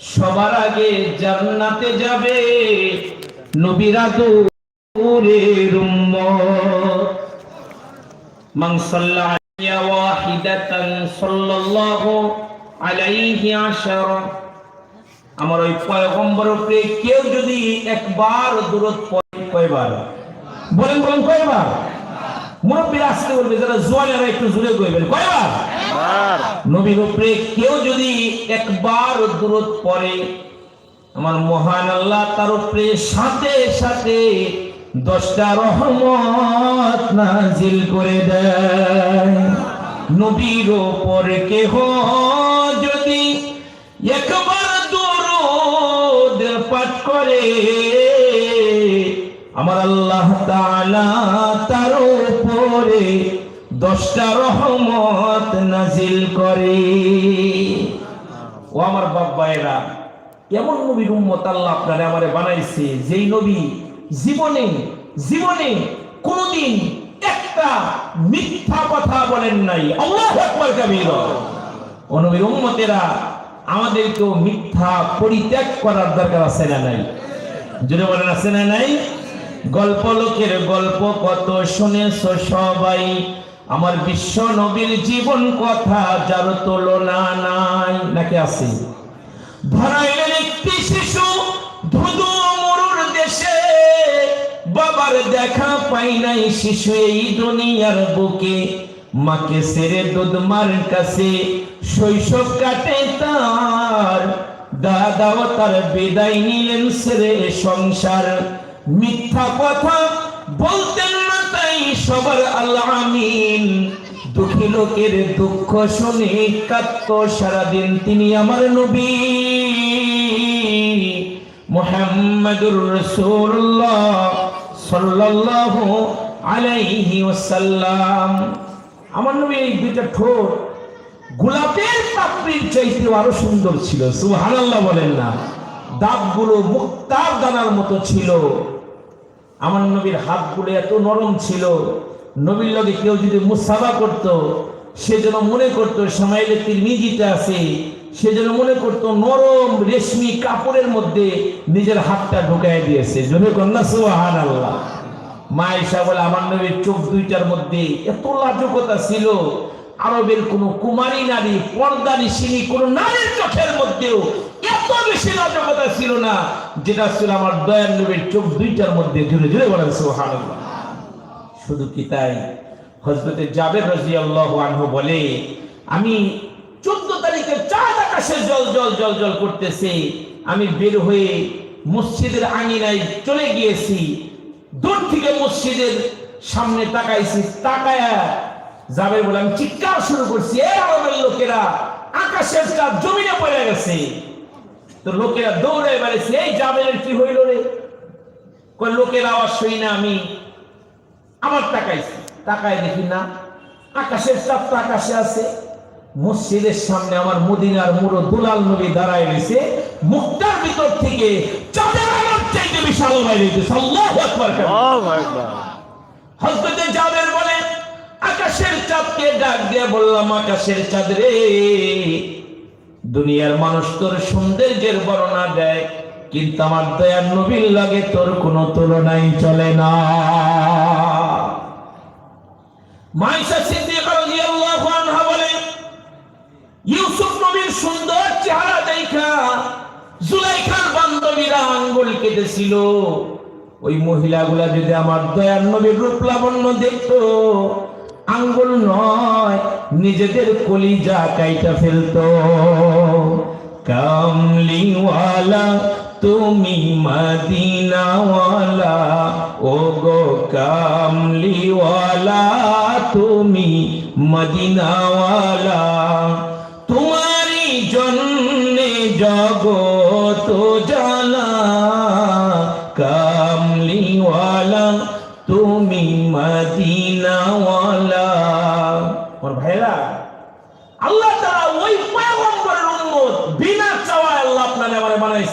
সবার আগে জান্নাতে যাবে নবীরা দূরের উম্মত। মান সাল্লা আলাইয়া ওয়াহিদাতান সাল্লাল্লাহু আলাইহি আশারা। আমার ওই পয়গম্বর উপরে কেউ যদি একবার দূরত পড়ে, কয়বার? বলেন বলেন, কয়বার? মুরব্বীরা আসতে বলবে, যারা জোয়ানেরা একটু জুড়ে কইবেন, কয়বার? নবীর উপরে কেউ যদি একবার দূরত পড়ে, আমার মহান আল্লাহ তার উপরে সাথে সাথে দশটা রহমত নাজিল করে দেয়। নবীর ওপর কেহ যদি একবার দরুদ পাঠ করে, আমার আল্লাহ তাআলা তার উপরে দশটা রহমত নাজিল করে। ও আমার বাব্বায়েরা এমন নবীর উম্মত আল্লাহ আপনারে আমারে বানাইছে? যেই নবী জীবনে জীবনে কোনদিন একটা মিথ্যা কথা বলেন নাই। আল্লাহু আকবার কাবীরা। ও নবীর উম্মতেরা, আমাদেরকেও মিথ্যা পরিত্যাগ করার দরকার আছে না নাই? জুড়ে বলেন, আছে না নাই? গল্প লোকের গল্প কত শুনেছ সবাই? আমার বিশ্ব নবীর জীবন কথা, যার তুলনা নাই। নাকি আছে? ধরাইলেন একটি শিশু ধুধু মরুর দেশে। বাবার দেখা পাই নাই শিশু এই দুনিয়ার বুকে। মাকে সেরে কাছে শৈশব কাটে তার। দাদাও তার বিদায় নিলেন সেরে সংসার। মিথ্যা কথা বলতেন সবার আল্লাহ আমিন দুঃখী লোকের দুঃখ শুনে কাত্ত সারাদিন তিনি আমার নবী। মোহাম্মদুর রাসূলুল্লাহ সাল্লাল্লাহু আলাইহি ওয়াসাল্লাম। আমার নবী এই দুইটা ঠোঁট গোলাপের পাপড়ির চাইতে আরও সুন্দর ছিল, সুবহানাল্লাহ বলেন না। দাঁতগুলো মুক্তার দানার মতো ছিল। আমার নবীর হাতগুলো এত নরম ছিল। নবীর লগে কেউ যদি মুসাফা করত, সে যেন মনে করত সমাইলে তিরমিজিতে আছে, সে যেন মনে করত নরম রেশমি কাপড়ের মধ্যে নিজের হাতটা ঢুকাই দিয়েছে। জনে কন্যা আল্লাহ মা এসা বলে, আমার নবীর চোখ দুইটার মধ্যে এত লাজকতা ছিল। আরবের কোন কুমারী নারী পর্দানি সিনি কোন নারীর চোখের মধ্যেও এত বেশি লাজকতা ছিল না, যেটা ছিল আমার দয়ার নবীর চোখ দুইটার মধ্যে জুড়ে জুড়ে বলেন, সুবহানাল্লাহ। শুধু কি তাই? হজরতে জাবের রাজি আল্লাহ আনহু বলে, আমি চোদ্দ তারিখে চাঁদ আকাশে জল জল জল জল করতেছে। আমি বের হয়ে মসজিদের আঙিনায় চলে গিয়েছি। দূর থেকে মসজিদের সামনে তাকাইছি, তাকায়া যাবে বলে, আমি চিৎকার শুরু করছি, এ আরবের লোকেরা, আকাশের চাঁদ জমিনে পড়ে গেছে। তো লোকেরা দৌড়ে বেড়েছে এই জাবেলের কি হইল রে? লোকের আওয়াজ শুই না আমি। আমার তাকাইছি। তাকায় দেখি না আকাশের চাপ তো আকাশে আছে। মসজিদের সামনে আমার মদিনার মুড়ো দুলাল নবী দাঁড়ায় রয়েছে। মুক্তার ভিতর থেকে চাঁদের আলোর চাইতে বিশাল বাইরে দিতেছে আল্লাহু আকবার। হযরতে জাবের বলে আকাশের চাঁদকে ডাক দিয়ে বললাম আকাশের চাঁদ রে। দুনিয়ার মানুষ তোর সৌন্দর্যের বর্ণনা দেয়, কিন্তু আমার দয়ার নবীর লাগে তোর কোনো তুলনাই চলে না। মাইসা ইউসুফ নবীর সুন্দর চেহারা দেখা জুলাইখার বান্ধবীরা আঙ্গুল কেটেছিল। ওই মহিলাগুলা যদি আমার দয়ার নবীর রূপ লাবণ্য দেখতো আঙ্গুল নয়, নিজেদের কলিজা কাইটা ফেলতো। কামলিওয়ালা, তুমি মদিনাওয়ালা ও গো কামলিওয়ালা, তুমি মদিনাওয়ালা। তোমারই জন্যে জগত জালা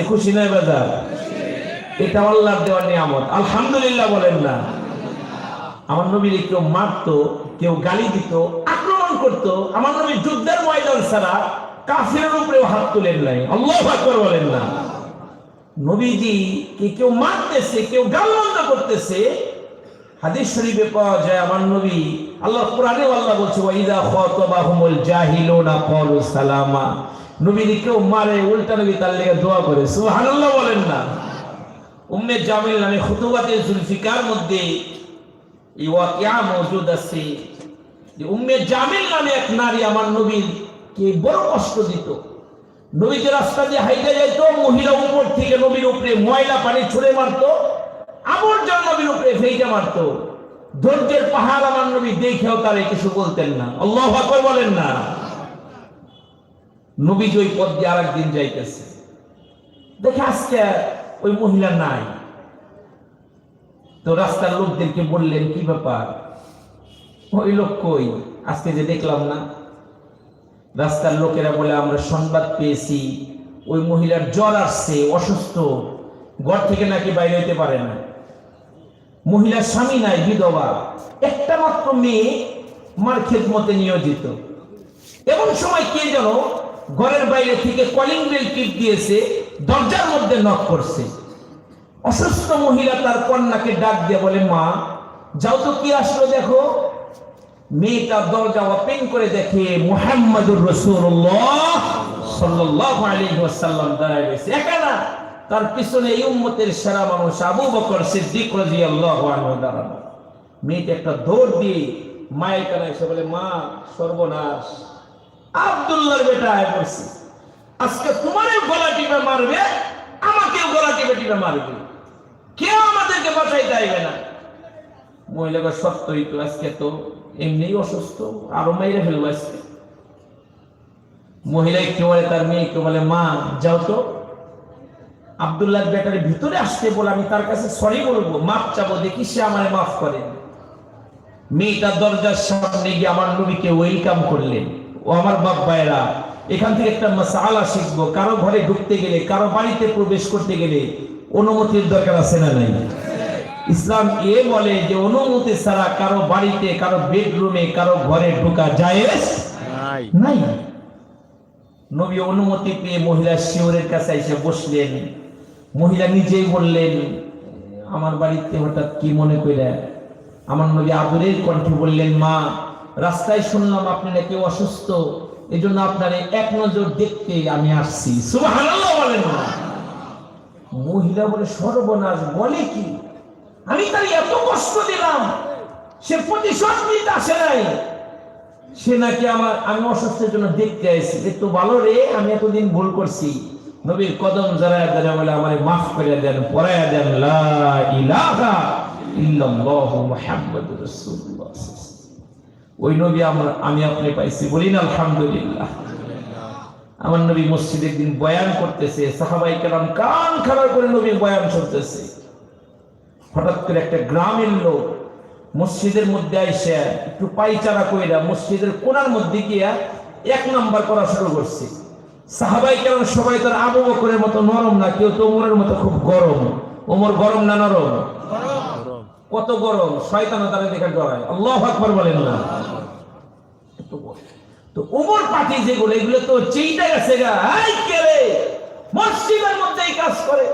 বানাইছে খুশি নয় বাজার এটা আল্লাহর দেওয়ার নিয়ামত। আলহামদুলিল্লাহ বলেন না। আমার নবীর কেউ মারতো, কেউ গালি দিত, আক্রমণ করত। আমার নবী যুদ্ধের ময়দান ছাড়া কাফের উপরেও হাত তুলেন নাই। আল্লাহ আকবর বলেন না। নবীজি কে কেউ মারতেছে, কেউ গালমন্দ করতেছে? হাদিস শরীফে পাওয়া যায়, আমার নবী আল্লাহ কোরআনে আল্লাহ বলছে ওয়াইদা খাতাবাহুমুল জাহিলুনা, ক্বালু সালামা। নবীজি কেউ মারে উল্টা নবী তার লেগে দোয়া করে। সুবহানাল্লাহ বলেন না। উম্মে জামিল নামে খুতুবাতে জুলফিকার মধ্যে এই ওয়াকিয়া মওজুদ আছে। যে উম্মে জামিল নামে এক নারী আমার নবীর কে বড় কষ্ট দিত। নবীকে রাস্তা দিয়ে হাইটে যাইতো, মহিলা উপর থেকে নবীর উপরে ময়লা পানি ছুঁড়ে মারতো আবর্জনা নবীর উপরে ফেইটে মারতো। ধৈর্যের পাহাড় আমার নবী দেখেও তারে কিছু বলতেন না। আল্লাহ বলেন না। নবী যে ওই পথ দিয়ে আরেকদিন যাইতেছে। দেখে আজকে ওই মহিলা নাই। তো রাস্তার লোকদেরকে বললেন, কি ব্যাপার? ওই লোক কই? আজকে যে দেখলাম না। রাস্তার লোকেরা বলে, আমরা সংবাদ পেয়েছি। ওই মহিলার জ্বর আসছে, অসুস্থ। ঘর থেকে নাকি বাইরে হইতে পারে না। মহিলার স্বামী নাই, বিধবা। একটা মাত্র মেয়ে মার খেদমতে নিয়োজিত। এমন সময় কে যেন ঘরের বাইরে থেকে কলিং বেল টিপ দিয়েছে, দরজার মধ্যে নক করছে। অসুস্থ মহিলা তার কন্যাকে ডাক দিয়ে বলে, মা, যাও তো কি আসলো দেখো? মেয়েটা দরজা ওপেন করে দেখে মুহাম্মাদুর রাসূলুল্লাহ সাল্লাল্লাহু আলাইহি ওয়াসাল্লাম দাঁড়ায় রয়েছে। একা না তার পিছনে এই উম্মতের সেরা মানুষ আবু বকর সিদ্দিক রাদিয়াল্লাহু আনহু দাঁড়ানো মেয়েটা একটা দৌড় দিয়ে মায়ের কানে এসে বলে, মা, সর্বনাশ। আব্দুল্লাহর বেটা আয় পড়ছে আজকে তোমারও গলা টিপে মারবে, আমাকেও গলা টিপে টিপে মারবে। কেউ আমাদেরকে বাঁচাইতে আইবে না। মহিলাকে সত্যই তো আজকে তো, এমনিই অসুস্থ, আরও মেয়েরে ফেলব আজকে। মহিলা কি বলে, তার মেয়েকে বলে, মা, যাও তো। আবদুল্লাহ বেটার ভিতরে আসতে বলে আমি তার কাছে সরি বলব মাফ চাবো, দেখি সে আমার মাফ করে। মেয়েটা দরজার সামনে গিয়ে আমার নবীকে ওয়েলকাম করলেন। ও আমার বাপ ভাইরা এখান থেকে একটা মাসালা শিখব। কারও ঘরে ঢুকতে গেলে কারও বাড়িতে প্রবেশ করতে গেলে অনুমতির দরকার আছে না নাই? ইসলাম এ বলে যে অনুমতি ছাড়া কারও বাড়িতে কারও বেডরুমে কারও ঘরে ঢোকা যায় নাই। নাই। নবী অনুমতি পেয়ে মহিলা শিওরের কাছে এসে বসলেন। মহিলা নিজেই বললেন আমার বাড়িতে হঠাৎ কি মনে করে আমার নবী আদরের কণ্ঠে বললেন মা রাস্তায় শুনলাম আপনি নাকি অসুস্থ। এই জন্য আপনার এক নজর দেখতে আমি আসছি। বলেন না। মহিলা বলে, সর্বনাশ, বলে কি? আমি তার এত কষ্ট দিলাম, সে প্রতিশোধ নিতে আসে নাই। সে নাকি আমার, আমি অসুস্থের জন্য দেখতে আইছি একটু ভালো রে, আমি এতদিন ভুল করছি। নবীর কদম জড়ায় জড়া বলে, আমার মাফ করে দেন পড়ায় দেন, লা ইলাহা ইল্লাল্লাহু মুহাম্মাদুর রাসূলুল্লাহ ওই নবী আমরা আমি আপনি পাইছি। বলি না আলহামদুলিল্লাহ। আমার নবী মসজিদে একদিন বয়ান করতেছে সাহাবাই কেরাম কান খারাপ করে নবী বয়ান শুনতেছে। হঠাৎ করে একটা গ্রামের লোক মসজিদের মধ্যে আইসে একটু পাইচারা কইরা মসজিদের কোনার মধ্যে গিয়া এক নাম্বার করা শুরু করছে। সাহাবাই কেন সবাই তার আবু বকরের মতো নরম না কেউ তো ওমরের মতো খুব গরম। ওমর গরম না নরম? কত গরম? শয়তান তারা দেখে ডরায় আল্লাহ আকবর বলেন না। তো ওমর পার্টি যেগুলো এগুলো তো চিন্তা গেছে গা। এই কে রে? মসজিদের মধ্যে এই কাজ করে।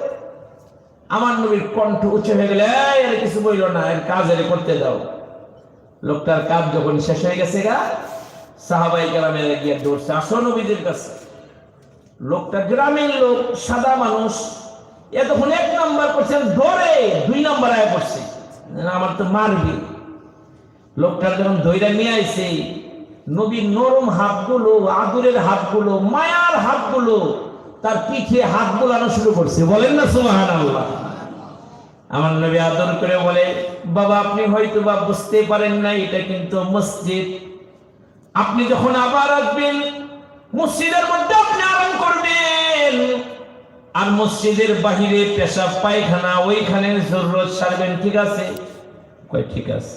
আমার নবীর কণ্ঠ উঁচু হয়ে গেলে আরে কিছু বইল না এর কাজ এর করতে দাও। লোকটার কাজ যখন শেষ হয়ে গেছে গা সাহাবাই গ্রামে গিয়ে দৌড়ছে আসো নবীদের কাছে। লোকটা গ্রামের লোক সাদা মানুষ এ তখন এক নাম্বার করছেন ধরে। দুই নাম্বার আয় না, আমার তো মারবি। লোকটার যখন ধৈর্য নিয়ে আইছে নবীর নরম হাতগুলো, আদুরের হাতগুলো, মায়ার হাতগুলো, তার পিঠে হাত বোলানো শুরু করছে। বলেন না সুবাহান আল্লাহ আমার নবী আদর করে বলে, বাবা, আপনি হয়তো বা বুঝতে পারেন না, এটা কিন্তু মসজিদ। আপনি যখন আবার আসবেন, মসজিদের মধ্যে আপনি আরাম করবেন। আর মসজিদের বাহিরে পেশাব, পায়খানা, ওইখানে জরুরত সারবেন, ঠিক আছে? কয়, ঠিক আছে।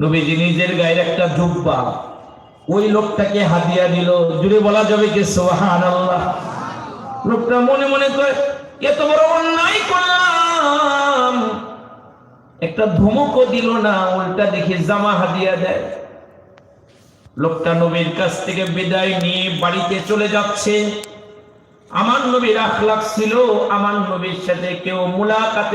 নবীজি নিজের গায়ের একটা জুব্বা ওই লোকটাকে হাদিয়া দিল। জুড়ে বলা যাবে কি সোহান আল্লাহ লোকটা মনে মনে করে, এত বড় অন্যায় করলাম। একটা ধমকও দিল না, উল্টা দেখে জামা হাদিয়া দেয়। লোকটা নবীর কাছ থেকে বিদায় নিয়ে বাড়িতে চলে যাচ্ছে। আমার নবীর আখলাক ছিল, আমার নবীর সাথে কেউ মুলাকাতে